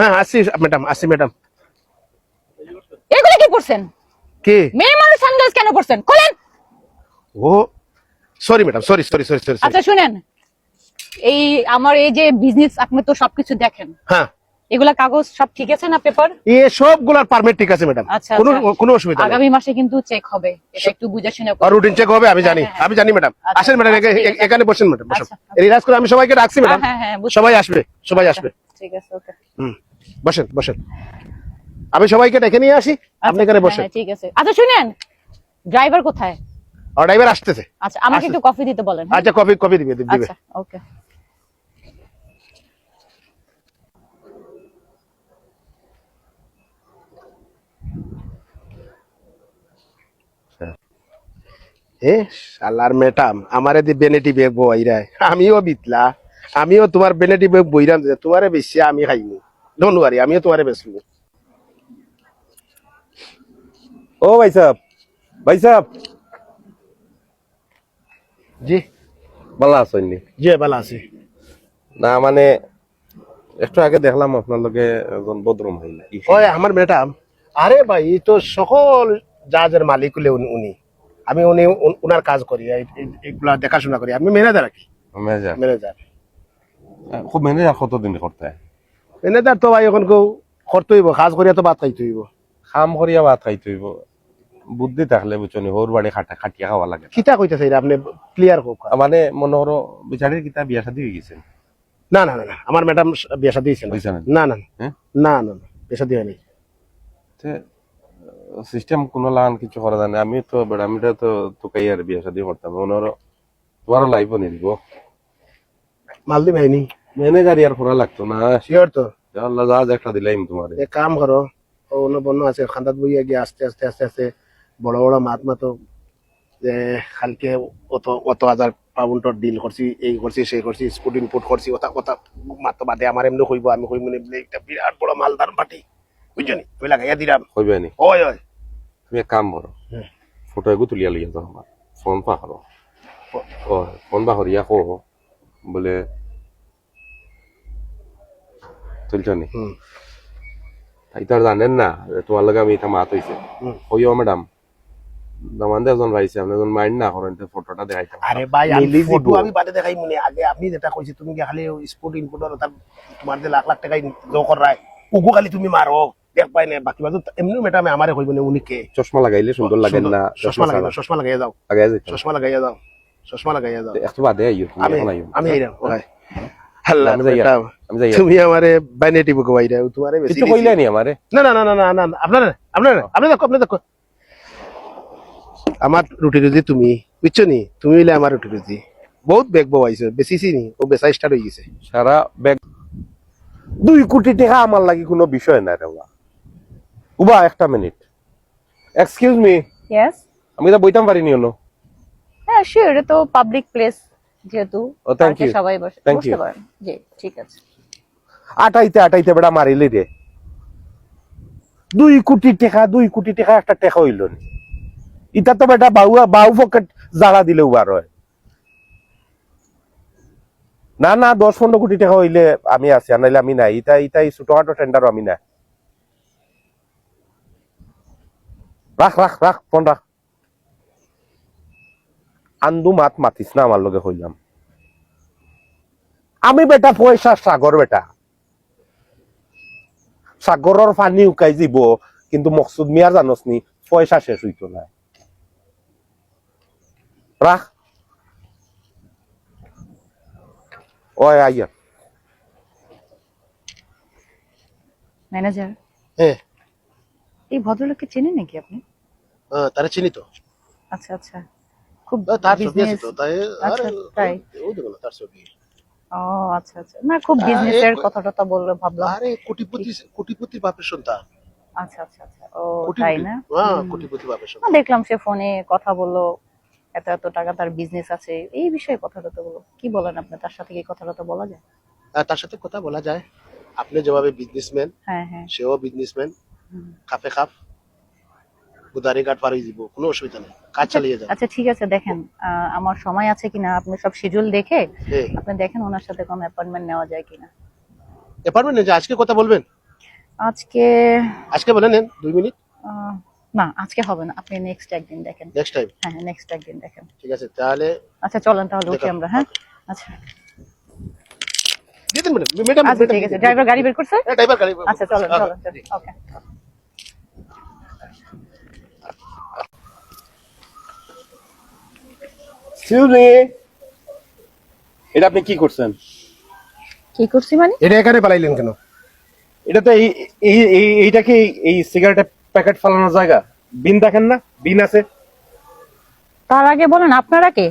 হ্যাঁ হ্যাঁ আসি ম্যাডাম আসি ম্যাডাম এগুলো কি পড়ছেন কে? মেয়ে মানুষ সানগ্লাস কেন পড়ছেন খোলেন। ও sorry madam sorry sorry sorry sorry আচ্ছা শুনেন। এই আমার এই যে বিজনেস আপনি তো সবকিছু দেখেন। হ্যাঁ। এগুলা কাগজ সব ঠিক আছে না পেপার এ সবগুলার পারমিট ঠিক আছে ম্যাডাম আচ্ছা কোনো আচ্ছা। কোনো অসুবিধা আগামী মাসে কিন্তু চেক হবে। এটা একটু বুঝে শুনে আর রুটিন চেক হবে আমি জানি। হ্যাঁ, হ্যাঁ। আমি জানি ম্যাডাম আচ্ছা, আসেন ম্যাডাম। এখানে বসেন ম্যাডাম বসেন রিলাক্স করে আমি সবাইকে রাখছি হ্যাঁ ম্যাডাম হ্যাঁ হ্যাঁ সবাই আসবে সবাই আসবে। ঠিক আছে ওকে। হুম। বসেন বসেন। আমি সবাইকে ডেকে নিয়ে আসি আপনি এখানে বসেন। ঠিক আছে। আচ্ছা শুনেন ড্রাইভার কোথায়? আর ড্রাইভার আসতেছে। আচ্ছা আমাকে আচ্ছা। একটু কফি দিতে বলেন হ্যাঁ? আচ্ছা কপি কপি দিবে দিবে। আচ্ছা ওকে। এ শালার ম্যাডাম আমারে দি বেনেটি বেগ বইরাই আমিও বিতলা আমিও তোমার বেনেটি বেগ বইরাম তোমারে বেশি আমি খাইনি ডোন্ট ওয়ারি আমিও তোমারে বেচবো। ও ভাই সাহেব ভাই সাহেব। জি। ভালো আছেন জি ভালো আছি। না মানে একটু আগে দেখলাম আপনার লগে একজন ভদ্র মহিলা ওই আমার ম্যাডাম আরে ভাই তো সকল জাহাজের মালিক হলে উনি- আমি উনি উনার কাজ করি এগুলা দেখাশোনা করি। আমি ম্যানেজার আর কি। ম্যানেজার ম্যানেজার খুব ম্যানেজার কতদিন করতে। হয়? ম্যানেজার তো ভাই এখন কেউ করতে হইব কাজ করিয়া তো বাদ খাইতে হইব। খাম করিয়া ভাত খাইতে হইব। বুদ্ধি থাকলে বুঝছনি হোর বাড়ি খাটা খাটিয়া খাওয়া লাগে। কিতা কইতেছে আপনি ক্লিয়ার হোক মানে মনে করো বিচারের কিতা বিয়া শাদী হয়ে গেছে? না না না আমার ম্যাডাম বিয়ে শাদী হয়েছে না? না না। না? না না বিয়ে শাদী হয়নি সিস্টেম কোনো লাগান কিছু করা জানে আমি তো বেড়া আমি তো তোকাই আর বিয়া শাদী করতাম মনে করো তোমারও লাইফ নিয়ে দিব মালদ্বীপ হয়নি ম্যানেজার আর করা লাগতো না। শিওর তো। আল্লাহ জাহাজ একটা দিলাম তোমার। এক কাম করো ও বন্য আছে খান্দাত বইয়া গিয়ে আস্তে আস্তে আস্তে আস্তে বড় বড় মাত মাতো যে কালকে অত অত হাজার পাউন্ডর ডিল করছি এই করছি সেই করছি স্পুট ইনপুট করছি ওটা কথা মাতো বাদে আমার এমনি কইব আমি কইব এমনি একটা বিরাট বড় মালদার পার্টি বুঝছনি ওই লাগাইয়া দিলাম কইবে নি। ওই ওই। তুমি এক কাম করো। ফটো এগু তুলিয়া লইয়া যাও আমার। ফোন পা করো। ও ফোন পা করিয়া কো বলে তুলছো নি হুম। তাই তো আর জানেন না যে তোমার লগে আমি এটা মাত হইছে হুম। ম্যাডাম দামান একজন ভাইছে আপনি একজন মাইন্ড না করেন তো ফটোটা দেখাইতাম আরে ভাই আমি ফটো আমি বাদে দেখাই মনে। আগে আপনি যেটা কইছি তুমি কি খালি স্পোর্ট ইনপুট আর তোমার যে লাখ লাখ টাকা জো কর উগু খালি তুমি মারো দেখ পাই না বাকি বাজু এমনি মেটামে আমারে কইব না উনি কে চশমা লাগাইলে সুন্দর লাগে না চশমা লাগাই চশমা লাগাই যাও। লাগাই যাইতাম চশমা লাগাইয়া যাও। চশমা লাগাইয়া যাও। একটু বাদে আইও আমি আল্লাহ আমি যাই আর। আমি যাই তুমি আমারে বাইরা তোমারে বেশি কিছু। কইলে নি আমারে? না না না না না না না, আপনার আপনার আপনি দেখো আপনি দেখো। আমার রুটি রুজি তুমি বুঝছ নি? তুমি হইলে আমার রুটি রুজি বহুত বেগ ববাইছো বেশিছি নি ও বেচা স্টার্ট হয়ে গেছে। সারা ব্যাগ দুই কোটি টাকা আমার লাগি কোনো বিষয় না রে উবা উবা একটা মিনিট এক্সকিউজ মি ইয়েস আমি তো বইতাম পারিনি হলো। হ্যাঁ শিওর এটা তো পাবলিক প্লেস যেহেতু you. সবাই বসে. পারেন। জি ঠিক আছে। আটাইতে আটাইতে বেড়া মারিলি রে। দুই কোটি টাকা দুই কোটি টাকা একটা টাকা হইল নি। ইটা তো বেটা বাউ বাউ পকেট উবার হয়। না না দশ পনেরো কোটি টাকা হইলে আমি আছি আর নাইলে আমি নাই। ইটা ইটা ছোটখাটো টেন্ডারও আমি নাই। রাখ রাখ রাখ ফোন রাখ। আন্দু মাত মাতিস না আমার লগে হইলাম। আমি বেটা পয়সা সাগর বেটা। সাগরের পানি উকাই যাব কিন্তু মকসুদ মিয়ার জানস নি পয়সা শেষ হইতো না। রাখ ওই আইয়া। ম্যানেজার হ্যাঁ এই ভদ্রলোককে চেনেন নাকি আপনি? তারে চিনি তো। আচ্ছা আচ্ছা। খুব তো তাই আচ্ছা। ও আচ্ছা আচ্ছা। না খুব বিজনেসের কো- কথা টথা বলল ভাবলাম। আরে কোটিপতি কোটিপতি বাপের সন্তান। আচ্ছা আচ্ছা আচ্ছা। ও তাই না? হ্যাঁ কোটিপতি বাপের সন্তান। দেখলাম সে ফোনে কথা বলল এত এত টাকা তার বিজনেস আছে। এই বিষয়ে কথা টথা বলো কি বলেন আপনি? তার সাথে কি কথা টথা বলা যায়? আর তার সাথে কথা বলা যায়। আপনি যেভাবে বিজনেসম্যান হ্যাঁ হ্যাঁ। সেও বিজনেসম্যান। কাপে কাপ গুদারি কাঠ পাড়ি দিব কোনো অসুবিধা নেই। কাজ চালিয়ে যান আচ্ছা ঠিক আছে দেখেন আমার সময় আছে কিনা আপনি সব শিডিউল দেখে হ্যাঁ। আপনি দেখেন ওনার সাথে কোনো অ্যাপয়েন্টমেন্ট নেওয়া যায় কিনা। না যে আজকে কথা বলবেন? আজকে আজকে বলে নেন দুই মিনিট। না আজকে হবে না আপনি নেক্সট একদিন দেখেন। নেক্সট টাইম হ্যাঁ নেক্সট একদিন দেখেন। ঠিক আছে তাহলে আচ্ছা চলেন তাহলে উঠি আমরা হ্যাঁ? আচ্ছা। দিয়ে দিন ম্যাডাম ম্যাডাম আচ্ছা ঠিক আছে ড্রাইভার গাড়ি বের করছে? ড্রাইভার গাড়ি আচ্ছা চলেন চলেন ওকে। এটা আপনি কি করছেন? কি করছি মানে? এটা এখানে পালাইলেন কেন? এটা তো এই এই- এই এইটা কি এই সিগারেটের প্যাকেট ফালানোর জায়গা? বিন দেখেন না? বিন আছে? তার আগে বলেন আপনারা কে?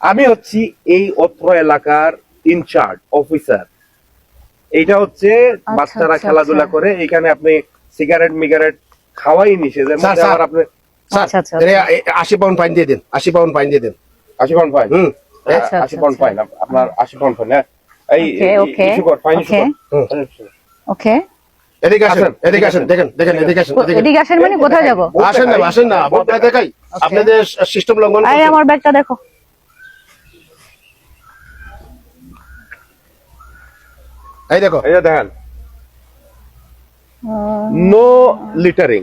আমি হচ্ছি এই অত্র এলাকার ইনচার্জ অফিসার। এইটা হচ্ছে বাচ্চারা আচ্ছা, খেলাধুলা আচ্ছা। করে এখানে আপনি সিগারেট মিগারেট খাওয়াই নিষেধ স্যার। আবার আপনি আচ্ছা, আচ্ছা, আশি পাউন্ড ফাইন দিয়ে দিন আশি পাউন্ড ফাইন দিয়ে দিন। আশি পাউন্ড ফাইন হুম আচ্ছা, আশি পাউন্ড আচ্ছা। ফাইন আপনার আশি পাউন্ড ফাইন হ্যাঁ। এই ওকে, ওকে, ফাইন ওকে। ওকে। এদিকে আসেন আসেন, এদিকে আসেন দেখেন দেখেন এদিকে আসেন এদিকে এদিকে আসেন মানে কোথায় যাব? আসেন। না আসেন না বোর্ড না দেখাই। আপনাদের সিস্টেম লঙ্ঘন আরে আমার ব্যাগটা দেখো। এই দেখো। এই দেখেন। নো লিটারিং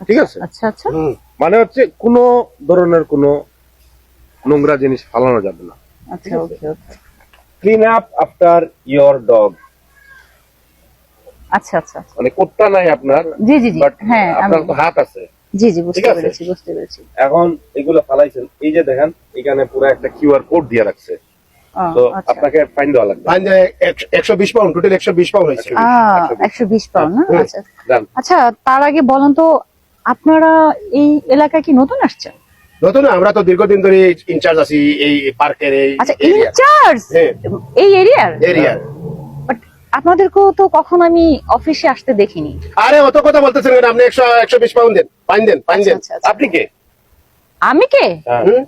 ঠিক আছে? আচ্ছা আচ্ছা। মানে হচ্ছে কোনো ধরনের কোনো নোংরা জিনিস ফালানো যাবে না। আচ্ছা okay okay. Clean up after your dog আচ্ছা আচ্ছা মানে কুত্তা নাই আপনার জি জি জি। হ্যাঁ আপনার তো হাত আছে। জি জি বুঝতে পেরেছি বুঝতে পেরেছি। এখন এগুলো ফালাইছেন এই যে দেখেন এখানে পুরো একটা কিউআর কোড দিয়ে রাখছে। তো আচ্ছা। আপনাকে ফাইন দেওয়া লাগবে। ফাইন যে একশো- একশো বিশ পাউন্ড টোটাল একশো বিশ পাউন্ড হয়েছে। আহ, একশো বিশ। পাউন্ড না? আচ্ছা। আচ্ছা তার আগে বলেন তো আপনারা এই এলাকায় কি নতুন আসছেন? নতুন আমরা তো দীর্ঘদিন ধরে ইনচার্জ আছি এই পার্কের এই আচ্ছা ইনচার্জ হ্যাঁ। এই এরিয়ার এরিয়া বাট আপনাদেরকেও তো কখনো আমি অফিসে আসতে দেখিনি। আরে অত কথা বলতেছেন কেন? আপনি একশো একশো বিশ পাউন্ড দেন ফাইন দেন ফাইন দেন। আচ্ছা, আচ্ছা, আপনি কে? আমি কে? হ্যাঁ।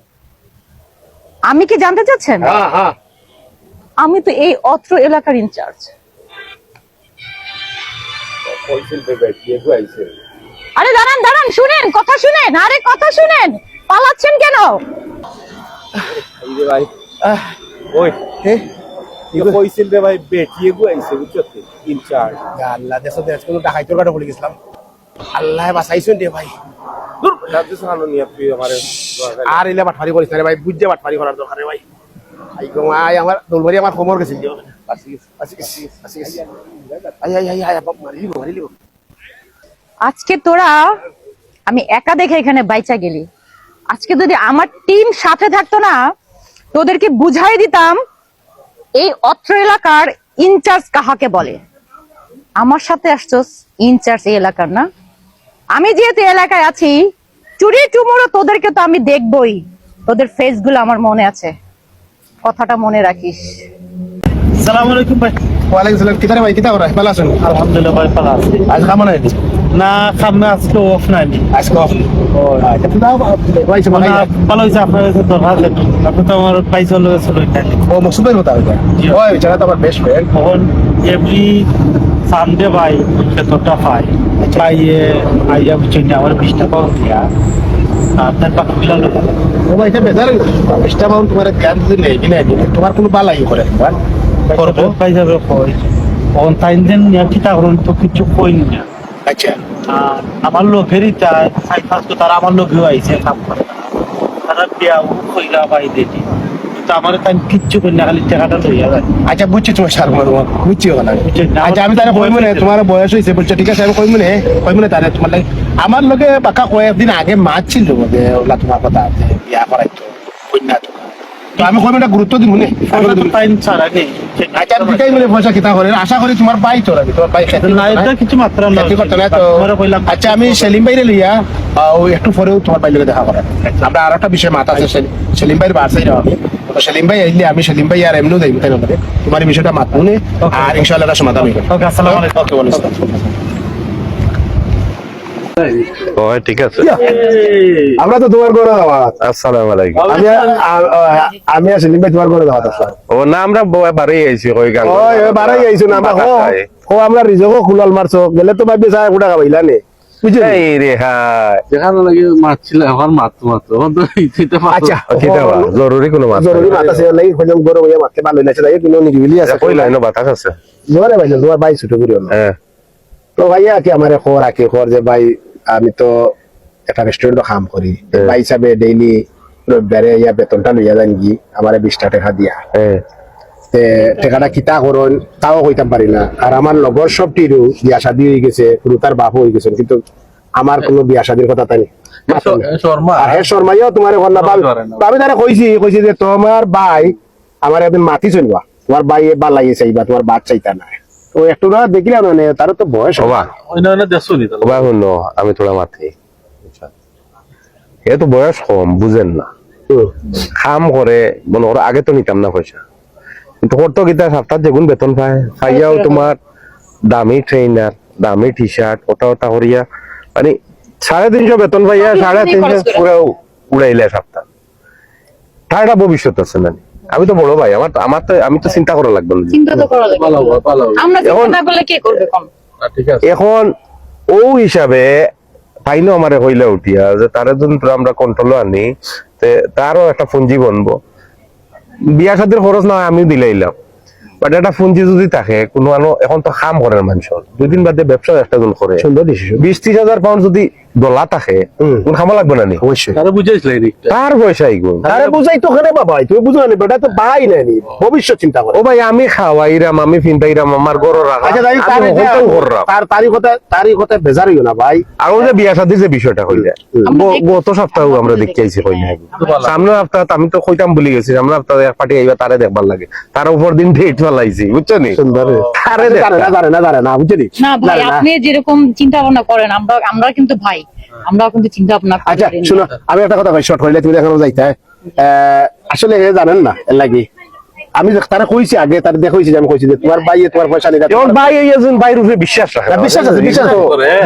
আমি কি জানতে চাচ্ছেন? হ্যাঁ হ্যাঁ। আমি তো এই অত্র এলাকার ইনচার্জ আরে দাঁড়ান দাঁড়ান শুনেন কথা শুনেন আরে কথা শুনেন। পালাচ্ছেন কেন? ভাই ওই কইছিল রে ভাই বেটিয়ে গুয়াইছে বুঝছ ইনচার্জ আল্লাহ দেশ দেশ কোনো ডাকাইতর কাটা বলে গেছিলাম। আল্লাহ বাঁচাইছেন রে ভাই। দূর রাজ্য সাহানো নিয়ে আপনি আমারে আর এলে বাটফারি করিস না রে ভাই বুঝছে বাটফারি করার দরকার রে ভাই। আই গো আমার দোলবাড়ি আমার গেছিল আজকে তোরা আমি একা দেখে এখানে বাইচা গেলি। আজকে যদি আমার টিম সাথে থাকতো না তোদেরকে বুঝাই দিতাম এই অত্র এলাকার ইনচার্জ কাহাকে বলে? আমার সাথে আসছস ইনচার্জ এই এলাকার না? আমি যেহেতু এলাকায় আছি চুরি টুমুরো তোদেরকে তো আমি দেখবই। তোদের ফেসগুলো আমার মনে আছে। কথাটা মনে রাখিস। সালাম আলাইকুম ভাই। ওয়ালাইকুম সালাম। কিতারে ভাই কিতা করা ভালো আছেন? আলহামদুলিল্লাহ ভাই ভালো আছি। আজ খামা নাই? না সামনে আজকে অফ নাই। আজকে অফ আচ্ছা। ভাই ভালো হয়েছে আপনার রাখেন আপনি তো আমার পাইসা লোক ছিল ও মকসুদের কথা হইতা ওই বেচারা তো আমার বেস্ট ফ্রেন্ড তখন এভরি সানডে ভাই ভেতরটা পাই। পাইয়ে আইয়া বুঝছেন আমার বিশ টাকা দিয়া। আপনার বাকি বিলা লোক ও ভাই এটা বেজার বেস্টা পাউন্ড তোমার জ্ঞান দিলে কিনে তোমার বালাই করে করব পাইসা কই? তখন তাই দিন চিন্তা করুন তো কিছু কই না। আচ্ছা। আর আমার লোকেরই তাই সাই ফার্স্ট তারা আমার লোকেও আইছে কাম করে তারা বিয়া কইরা পাই দিতি আমার তাই কিচ্ছু কই না খালি টাকাটা লইয়া যায়। আচ্ছা বুঝছি তোমার সার তোমার বুঝছি ওখানে বুঝছি, না, আচ্ছা আমি তারে আমার কইমু না বয়স তোমার বয়স হয়েছে বুঝছ ঠিক আছে আমি কইমু না কইমু না তারে তোমার লাগে। আমার লগে বাকা কয়েকদিন আগে মাছ ছিল ওলা তোমার কথা বিয়া করাইতো কন্যা তোমার তো আমি কইমু না গুরুত্ব দিব না। পয়সা তো টাইম ছাড়া নেই আচ্ছা বিকাই মানে পয়সা কিতা করে? আশা করি তোমার না এটা কিছু মাত্রা না। করতে না তো। আচ্ছা আমি সেলিম ভাইরে লইয়া ওই একটু পরেও তোমার ভাই দেখা করা আমরা আর একটা বিষয় মাথা আছে সেলিম- ভাইয়ের বাসাই আমি তো সেলিম ভাই আইলে আমি সেলিম ভাই আর এমনিও যাইব তাই না তোমার বিষয়টা মাথা নে আর ইনশাআল্লাহ এটা সমাধান হইবে। ওকে আসসালামু আলাইকুম। ওই ঠিক আছে? আমরা তো তোমার করে দেওয়া আসসালামু আলাইকুম। আমি আমি করে ও না আমরা বাড়ি আইছি কই গান ওই বাড়াই আইছো না আমরা রিজকও খুলাল মারছো। গেলে তো ভাবি গোটা খাবাইলা নে। লাগে আচ্ছা। জরুরি কোনো মাছ জরুরি মাথা সে গরম মারতে ভালো লাগছে তাই নিরিবিলি আছে। কই লাইনো বাতাস আছে? জোরে ভাই জোয়ার ভাই ছোট করিও না হ্যাঁ। তো ভাইয়া কি আমার খবর রাখে খবর যে ভাই আমি তো একটা রেস্টুরেন্টে কাম করি। ভাই হিসাবে ডেইলি রবিবারে ইয়া বেতনটা লইয়া যান কি আমার বিশটা টাকা দিয়া। হ্যাঁ কিতা করুন তাও কইতাম পারি না আর আমার লগর সব টিরু বিয়া শাদি হয়ে গেছে পুরো তার বাপ হয়ে গেছে কিন্তু আমার কোনো বিয়া শাদির কথা তাই শর্মাইও তোমার। আমি তারা কইছি কইছি যে তোমার ভাই আমার একদিন মাতি চলবা তোমার ভাই লাগিয়ে চাইবা তোমার বাদ চাইতা না তো একটু না দেখলাম মানে তার তো বয়স তো শুনো আমি তোরা মাথি এ তো বয়স কম বুঝেন না। কাম করে মনে করো আগে তো নিতাম না পয়সা। কিন্তু করতো গীতা সপ্তাহ যেগুন বেতন পায় পাইয়াও তোমার দামি ট্রেনার দামি টি শার্ট ওটা ওটা করিয়া মানে সাড়ে তিনশো বেতন পাইয়া সাড়ে তিনশো পুরো উড়াইলে সপ্তাহ তার একটা ভবিষ্যৎ আছে না? আমি তো বড় ভাই আমার তো- আমার তো আমি তো চিন্তা করা লাগবে না। চিন্তা তো করা লাগবে। আমরা চিন্তা এখন- করলে কে করবে? কম এখন ও হিসাবে তাইনো আমারে হইলে উঠিয়া যে তারে তোরা আমরা কন্ট্রোলে আনি তে তারও একটা পুঞ্জি বনবো। বিয়া সাদের খরচ না হয় আমি দিলাইলাম বাট একটা পুঞ্জি যদি থাকে কোনো আনো এখন তো খাম করে মানুষের দুদিন বাদে ব্যবসা একটা জন করে। সুন্দর বিশ ত্রিশ হাজার পাউন্ড যদি ডলা থাকে হুম। কোন খামা লাগবে না নি? অবশ্যই। তারা তার পয়সা এগুলো আরে বুঝাই তো ওখানে বাবা তুমি বুঝো না বেটা তো ভাই নানি ভবিষ্যৎ চিন্তা করে ও ভাই আমি খাওয়াইরাম আমি ফিনতাইরাম আমার গরু রাখা আচ্ছা তাই তার আমি হোটেল কররাম তার তারই কথা তারই কথা বেজার হইও না ভাই আর ওই যে বিয়া শাদির যে বিষয়টা হইলে গ- গত সপ্তাহ আমরা দেখতে আইছি কই না সামনে সপ্তাহ আমি তো কইতাম বলি গেছি সামনে সপ্তাহ এক পার্টি আইবা তারে দেখবার লাগে। তার উপর দিন ডেট ফেলাইছি বুঝছ নি? সুন্দর তারে না জানে না জানে না না? ভাই জানে না। আপনি যেরকম চিন্তা ভাবনা করেন আমরা আমরা কিন্তু ভাই। আমরাও কিন্তু চিন্তা ভাবনা আচ্ছা। শুনো আমি একটা কথা কই শর্ট করলে তুমি দেখো যাইতে আসলে এ জানেন না এর লাগি। আমি যে তারা কইছি আগে তার দেখাইছি যে আমি কইছি যে তোমার ভাই তোমার পয়সা নিয়ে তোমার ভাই এই একজন ভাইয়ের উপরে বিশ্বাস রাখে। বিশ্বাস আছে বিশ্বাস তো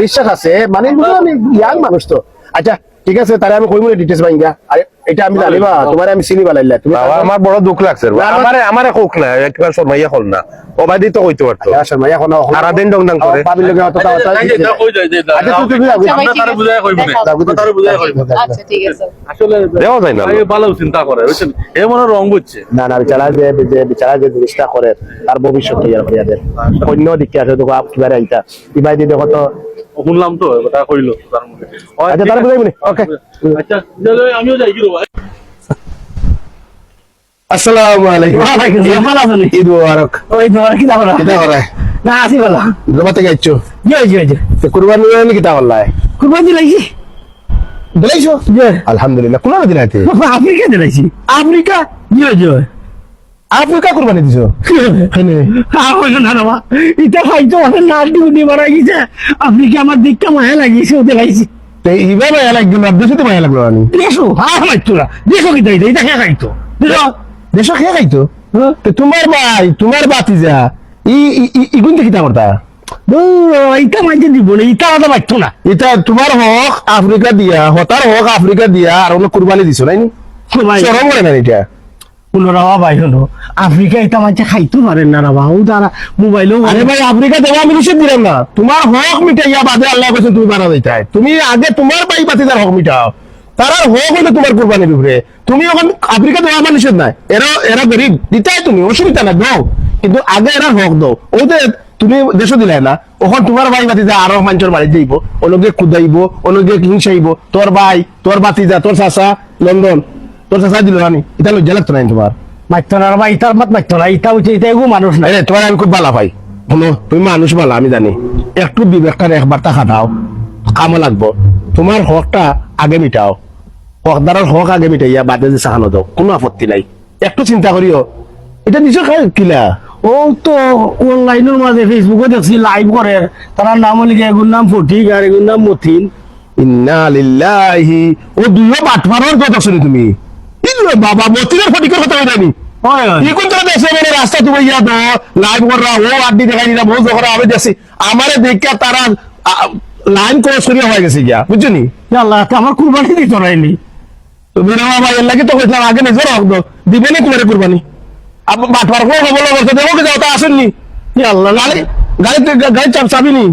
বিশ্বাস আছে। মানে আমি ইয়াং মানুষ তো। আচ্ছা ঠিক আছে তারে আমি কইমু ডিটেইলস ভাইঙ্গা আরে এটা আমি জানিবা তোমার আমি চিনি বালাইলা তুমি আমার বড় দুঃখ লাগছে আমারে আমারে কোক না একবার শর্মাইয়া হল না। ভাই তো কইতে পারতো আসলে ভাই এখন সারাদিন ডং ডং করে। পাবির লগে অত কথা আচ্ছা তুই তুমি আচ্ছা আমরা তারা। কইব না কইব আচ্ছা ঠিক আছে। আসলে দেওয়া যায় না। ভালো চিন্তা করে বুঝছেন এ মনে রং বুঝছে না না বিচারা যে যে বিচারা যে জিনিসটা করে তার ভবিষ্যৎ তৈরি দেন অন্য দিকে আছে তো কিবারে আইতা। ইবাই দি দেখো তো শুনলাম তো ওটা কইলো। তার মুখে আচ্ছা বুঝাইবো নি ওকে আচ্ছা আমিও যাই কি ভাই আসসালামু আলাইকুম ওয়ালাইকুম আসসালাম, ভালো আছেন? ঈদ মুবারক কি দাও? না। জমা থেকে আইছো। তো কুরবানি কুরবানি? দিলাইছো। আলহামদুলিল্লাহ কোন আফ্রিকা দিলাইছি। আফ্রিকা? আফ্রিকা কুরবানি দিছো না ইটা খাইতো, ওদের নাড়ি উনি মারা গেছে। আফ্রিকা আমার দেখতে মায়া লাগিয়েছে, ও দিলাইছি। তে মায়া লাগল না দেশে তো মায়া লাগল না দেখো, আর মারতো না। দেখো কি দিলাইছে, এটা খেয়ে খাইতো। দেখো? দেশ খেয়ে খাইতো হ্যাঁ? তোমার ভাই তোমার বাতিজা ই ই- ই- ইগুনতে কিতা করতা ইটা মাইতে দিব না, ইটা আলাদা না। এটা তোমার হক আফ্রিকা দিয়া হতার হক আফ্রিকা দিয়া আর কুরবানি দিছো চরম করে না এটা বাবা, ভাই, শুনো। আফ্রিকা এটা মাঝে খাইতে পারেন না রে বাবা ও তারা মোবাইলও আরে ভাই আফ্রিকা দেওয়া আমি নিষেধ দিলাম না তোমার হক মিটাইয়া বাদে আল্লাহ কাছে তুমি বানা দিতে তুমি আগে তোমার ভাই বাতিদার হক মিটাও তার আর হক হইলে তোমার কুরবানির উপরে তুমি ওখান আফ্রিকা দেওয়া আমার নিষেধ নাই। এরা এরা গরিব। দিতাই তুমি অসুবিধা না দাও। কিন্তু আগে এরা হক দাও। ওদের তুমি দেশ দিলে না। ওখান তোমার ভাই বাতিজা আরও মানুষের বাড়ি যাইব অনেকে কুদাইব অনেকে হিংসাইব তোর ভাই তোর বাতিজা তোর চাচা লন্ডন। তোর চাচা দিল না এটা লজ্জা লাগতো না তোমার। মারতো না ভাই ইটার মাত মারতো না। ইটা হচ্ছে ইটা এগো মানুষ না তোমার আমি খুব ভালো পাই শুনো তুমি মানুষ ভালো আমি জানি। একটু বিবেকটা একবার তা খাটাও কামে লাগবো। তোমার হকটা আগে মিটাও। হকদারের হক আগে মিটাইয়া বাদে যে চাহানো দাও কোনো আপত্তি নাই। একটু চিন্তা করিও। এটা খাই কিলা? ও তো অনলাইনের মাঝে ফেসবুকে দেখছি লাইভ করে। তার নাম হলি এগুর নাম ফটিক আর এগুর নাম মতিন। ইন্না লিল্লাহি। ও দুইও বাটমারর কথা শুনি তুমি। বাবা মতিনের ফটিকের কথা জানি মানে রাস্তা তুমি ইয়া তো লাইভ করা ও আড্ডি দেখাই দিলাম ও জহরা আমি দেখছি আমারে দেখে তারা লাইন ক্রস করিয়া হয়ে গেছে গিয়া। বুঝছ নি? আল্লাহ তো আমার কুরবানি দিত লাগে তো কইলাম আগে নিজের হক দিবে না কুমারে কুরবানি? বাটবার কো বলো করতে দেখো কি যাও তা আসেননি আল্লাহ গাড়ি গাড়িতে গাড়ি চাপ চাবি নি।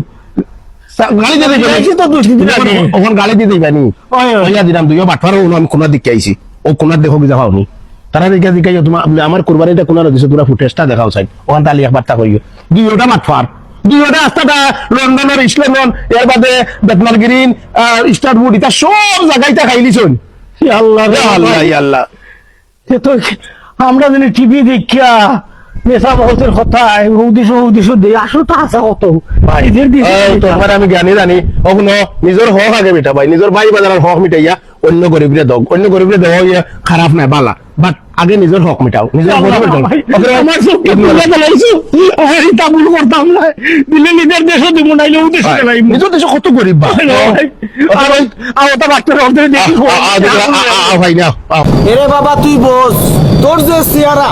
সা- দিয়ে দিবে গাড়ি তো দুষ্কৃতি লাগে। ওখান গাড়ি দিয়ে দিবে নি। ওইয়া দিলাম তুইও বাটবার আমি কোনা দিকে আইছি। ও কোনা দেখো কি যাও নি তারা দিকে দিকে তোমার আমার কুরবানিটা কোনা দিছে তোরা ফুটেজটা দেখাও চাই ওখান তালি একবার তা কইও। দুইটা মাঠফার দুইটা রাস্তাটা লন্ডনের লন্ডন এর বাদে বেতনার গ্রিন এটা সব জায়গাইটা খাইলিছুন আল্লাহ আল্লাহ আল্লাহ। সে তো আমরা যদি টিভি দেখিয়া নেশা বহুতের কথা উদ্দেশ্য উদ্দেশ্য দিয়ে আসলে তো আছে কত নিজের তোমার আমি জ্ঞানী জানি। অগুন নিজের হক আগে মিটা ভাই। নিজের ভাই বাজারের হক মিটাইয়া অন্য গরিবরে দক অন্য গরিবরে দেওয়া ইয়া খারাপ নাই বালা। বাট আগে নিজের হক মিটাও নিজের ভুল করতাম না দিলে দেশে দিব নাইলে নিজের দেশে কত গরিব বা আর ওটা বাচ্চারা ওদের দেখি। ভাই না এরে বাবা তুই বস তোর যে চেহারা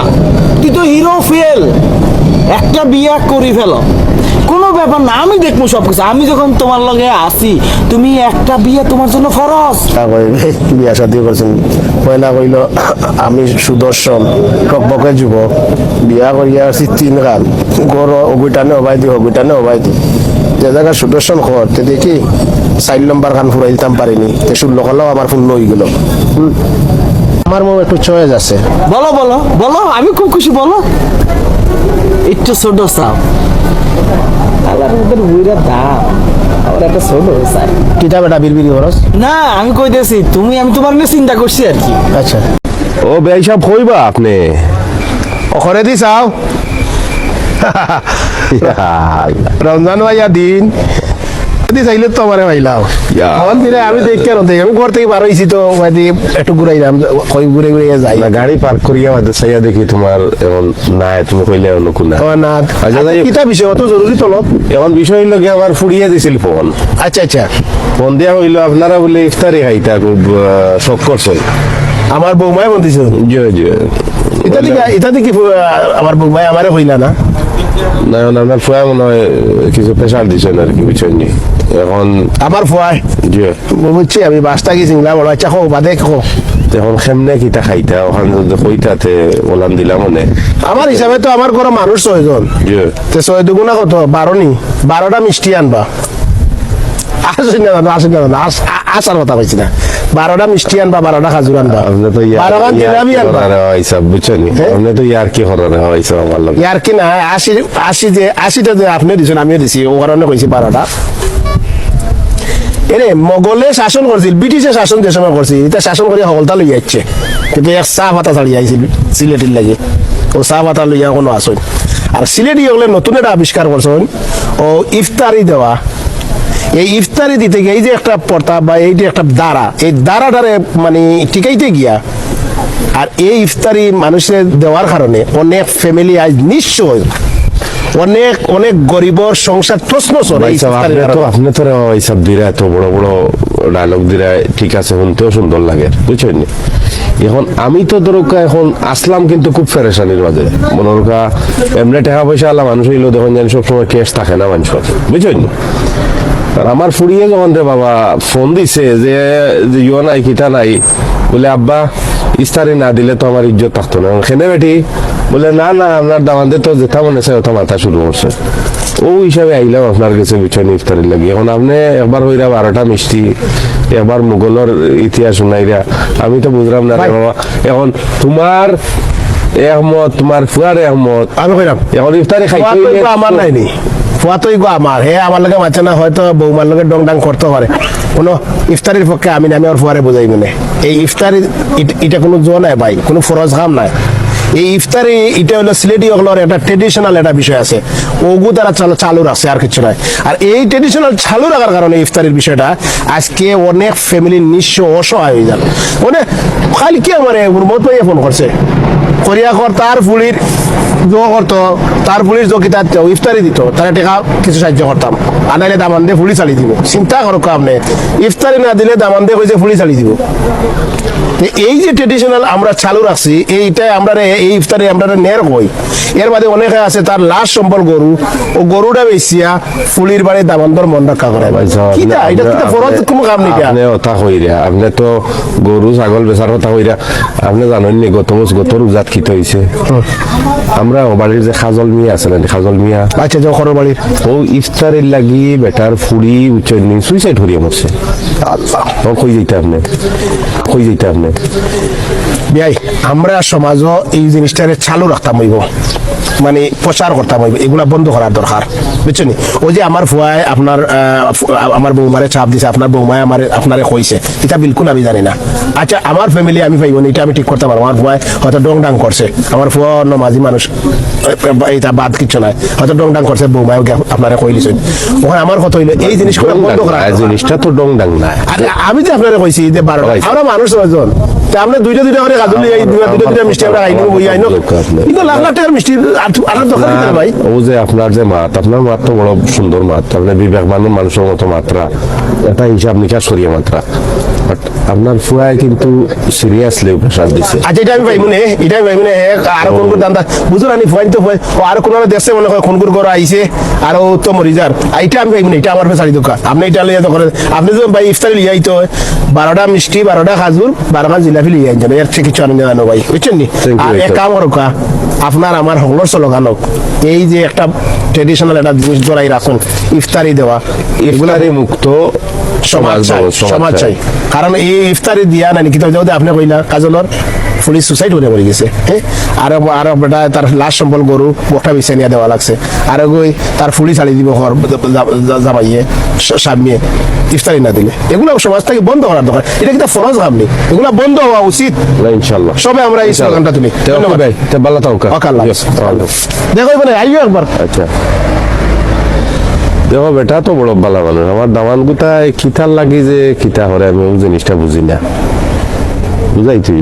তুই তো হিরো ফেল একটা বিয়া করি ফেল। কোনো ব্যাপার না আমি দেখব সব কিছু আমি যখন তোমার লগে আসি তুমি একটা বিয়ে তোমার জন্য ফরজ। বিয়া শাদি করছেন। পয়লা কইল, আমি সুদর্শন টকবকে যুবক বিয়া করিয়া আসছি তিন গান গড় অগুটানে অবাই দি অগুটানে অবাই দি যে জায়গা সুদর্শন খর তে দেখি চার নম্বর গান ফুরাই দিতাম পারিনি তে ষোলো কালাও আমার ফোন লই গেল। আমার মনে একটু চয়েস আছে। বলো বলো বলো, আমি খুব খুশি, বলো। একটু ছোট চাও। আবার ওদের বুইরা দাম। আবার একটা ছোট চাই কিতাব এটা বিড়বিড়ি খরচ? না আমি কইতেছি তুমি আমি তোমার নিয়ে চিন্তা করছি আর কি। আচ্ছা। ও বেই সব কইবা আপনি? ওখানে দি রমজান ভাইয়া দিন। দি চাইলে তো আমারে ভাইলাও। এখন দিলে আমি দেখতে আর দেখি আমি ঘর থেকে বার হয়েছি তো ভাই একটু ঘুরাইলাম কই ঘুরে ঘুরে যাই। না গাড়ি পার্ক করিয়া বাদে চাইয়া দেখি তোমার এখন নাই তুমি কইলে অনুকূল না ও না। আচ্ছা, হোক। কিতা বিষয় অত জরুরি তলত? এখন বিষয় হইল কি আমার ফুরিয়ে দিছিল ফোন। আচ্ছা আচ্ছা। ফোন দিয়া হইল আপনারা বলে ইফতারি খাইতা খুব শখ করছেন। আমার বৌমাই বন্দিছ জি জি এটা দিকে এটা দিকে আমার বৌমাই আমারে হইলা না না। এখন আপনার ফুয়া মনে হয় কিছু প্রেশার দিচ্ছেন আর কি বুঝছেন নি এখন আমার ফুয়াই জি বুঝছি আমি বাসটা গেছিলাম বলো আচ্ছা খো বাদে খো এখন কেমনে কিতা খাইতা ওখানে যদি কইতাতে ওলান দিলাম মনে আমার হিসাবে তো আমার ঘরে মানুষ ছয়জন জি তে ছয় দুগুণা কত বারো নি বারোটা মিষ্টি আনবা আসেন না আসেন না আসার কথা কইছি না বারোটা মিষ্টি আনবা বারোটা খাজুর আনবা। আপনি তো? হ্যাঁ? ইয়ার কি আমার ইয়ার না আশি আশি যে আশিটা যে আপনি দিছেন আমিও দিছি ও কারণে কইছি বারোটা। এরে মোগলে শাসন করছিল ব্রিটিশে শাসন যে সময় করছিল এটা শাসন করে সকলটা লই যাচ্ছে কিন্তু এক চাহ পাতা ছাড়ি আইছিল সিলেটির লাগে। ও চাহ পাতা লইয়া কোনো আসন আর সিলেটি হলে নতুন একটা আবিষ্কার করছেন ও ইফতারি দেওয়া এই ইফতারি দিতে গিয়ে এই যে একটা পর্তা বা এই যে একটা দ্বারা এই দ্বারাটারে মানে টিকাইতে গিয়া আর এই ইফতারি মানুষের দেওয়ার কারণে অনেক ফ্যামিলি আজ নিশ্চয় অনেক অনেক গরিবর সংসার ইফতারির আপনি তো কারণে। আপনি তো হিসাব দিরা এত বড় বড় ডায়লগ দিরা ঠিক আছে শুনতেও সুন্দর লাগে বুঝছেন এখন আমি তো ধরুকা এখন আসলাম কিন্তু খুব ফেরেশানির মাঝে মনে রোকা এমনি টাকা পয়সা আলা মানুষ হইল দেখুন জানি সবসময় ক্যাশ থাকে না মানুষ বুঝছেন আমার ফুরিয়ে যখন রে বাবা ফোন দিছে যে ইয়ে নাই কিতা নাই। বলে আব্বা ইস্তারি না দিলে তো আমার ইজ্জত থাকতো না। খেনে বেটি? বলে না না আপনার দামানদের তো যেটা মনে ওটা মাথা শুরু করছে। ও হিসাবে আইলাম আপনার কাছে বিছানি ইফতারি লাগি। এখন আপনি একবার হইরা বারোটা মিষ্টি একবার মুঘলের ইতিহাস শুনাইরা আমি তো বুঝলাম না বাবা। এখন তোমার একমত তোমার ফুয়ার একমত। আমি কইলাম। এখন ইফতারি খাইতে আমার নাই নি। ফুয়া তো এগুলো আমার হে আমার লগে মাছে না হয়তো বৌমার লগে ডং ডাং করতে পারে কোনো ইফতারির পক্ষে আমি আমি আর ফুয়ারে বোঝাই মানে। এই ইফতারি এটা কোনো জো নাই ভাই, কোনো ফরজ কাম নাই। এই ইফতারি এটা হলো সিলেটি ওগুলোর একটা ট্রেডিশনাল একটা বিষয় আছে। ওগু তারা চালু চালু রাখছে আর কিছু নাই। আর এই ট্রেডিশনাল চালু রাখার কারণে ইফতারির বিষয়টা আজকে অনেক ফ্যামিলি নিঃস্ব অসহায় হয়ে যান মানে খালি কি আমার ভাইয়া ফোন করছে করিয়া কর তার ফুলির জো করতো তার পুলিশ জো কিতা ইফতারি দিত। তারা টেকা কিছু সাহায্য করতাম। আনাইলে দামান দিয়ে ফুলি চালি দিব। চিন্তা করো আপনি ইফতারি না দিলে দামান দিয়ে কইছে ফুলি চালি দিব। এই যে ট্রেডিশনাল আমরা চালু রাখছি এইটাই আমরা এই ইফতারি আমরা নের কই। এর বাদে অনেকে আছে তার লাশ সম্বল গরু ও গরুটা বেচিয়া ফুলির বাড়ি দামান্তর মন রক্ষা করে। কিতা এটা কিতা ফরজ কোনো কাম নেই আপনি আপনি তো গরু ছাগল বেচার কথা আপনি জানেন নি গত বছর গত রোজাত কি হইছে আমরা বাড়ির যে খাজল মিয়া আছে না খাজল মিয়া। আচ্ছা যে খরর বাড়ির ও ইফতারের লাগি বেটার ফুড়ি উচ্চনি সুইসাইড হরিয়া মরছে আল্লাহ। ও কই যাইতে আপনি? কই যাইতে আপনি? বিয়াই আমরা সমাজও এই জিনিসটারে চালু রাখতাম হইব। মানে প্রচার করতাম হইবে এগুলা বন্ধ করার দরকার বুঝছ নি? ওই যে আমার ফুয়ায় আপনার আমার বৌমারে চাপ দিছে আপনার বৌমায় আমার আপনারে কইছে এটা বিলকুল আমি জানি না। আচ্ছা আমার ফ্যামিলি আমি পাইব না এটা আমি ঠিক করতে পারব আমার ফুয়ায় হয়তো ডং ডাং করছে আমার ফুয়া অন্য মাঝি মানুষ এটা বাদ কিচ্ছু নাই হয়তো ডং ডাং করছে বৌমায় আপনারে কই দিছেন ওখানে আমার কথা হইল এই জিনিসগুলো বন্ধ করা এই জিনিসটা তো ডং ডাং না আমি যে আপনারা কইছি যে বারো. আমরা মানুষ ছয়জন তা আপনি দুইটা দুইটা করে দুইটা দুইটা দুইটা মিষ্টি আমরা আইনো। বই আইনো কিন্তু লাখ লাখ টাকার মিষ্টি ভাই। ও যে আপনার যে মাত আপনার মাত তো বড় সুন্দর মাত। আপনার বিবেকবান মানুষের মতো মাত্রা। এটা হিসাব নিকাশ করিয়া মাত্রা। বাট আপনার ফুয়ায় কিন্তু সিরিয়াসলি প্রেশার দিছে। আচ্ছা এটা আমি পাইবো নে এটা আমি পাইবো নে আর কোন কোন দান্দা বুঝুন আনি ফুয়াইন তো ফুয়াই ও আর কোন দেশে মনে হয় খুনকুর ঘর আইছে আর ও তো মরিজার এইটা আমি না এটা আমার ফেসারি দোকান। আপনি এটা লিয়ে তো করেন আপনি তো ভাই ইফতারি লিয়ে আইতো বারোটা মিষ্টি বারোটা খাজুর বারোটা জিলাপি লিয়ে আইছেন এর থেকে কিছু আনি জানো ভাই বুঝছেন নি? আর এক কাম করো কা, আপনার আমার হংলর চলগানো এই যে একটা ট্রেডিশনাল একটা জিনিস ধরাই রাখুন ইফতারি দেওয়া এগুলারই মুক্ত সমাজ সমাজ চাই কারণ এই ইফতারি দিয়া নাই যাওতে আপনি কইলা কাজলর পুলিশ সুসাইড করে মরে গেছে হ্যাঁ আর আর বেটা তার লাশ সম্বল গরু বকটা বিছে নিয়ে দেওয়া লাগছে। আর গই তার ফুলি ছাড়ি দিব ঘর জামাইয়ে স্বামীয়ে ইফতারি না দিলে। এগুলো সমাজ থেকে বন্ধ করার দরকার এটা কিন্তু ফরজ কামনি এগুলো বন্ধ হওয়া উচিত। না, ইনশাল্লাহ সবে আমরা এই স্লোগানটা তুলি। তো ধন্যবাদ। ভাই তো ভালো থাকুক ওকে, আল্লাহ দেখো এবারে আইও একবার আচ্ছা। দেখো বেটা, তো বড় বালা মানুষ আমার দামান গুতায় কিতার লাগি যে কিতা হরে আমি জিনিসটা বুঝি না। বুঝাই তুই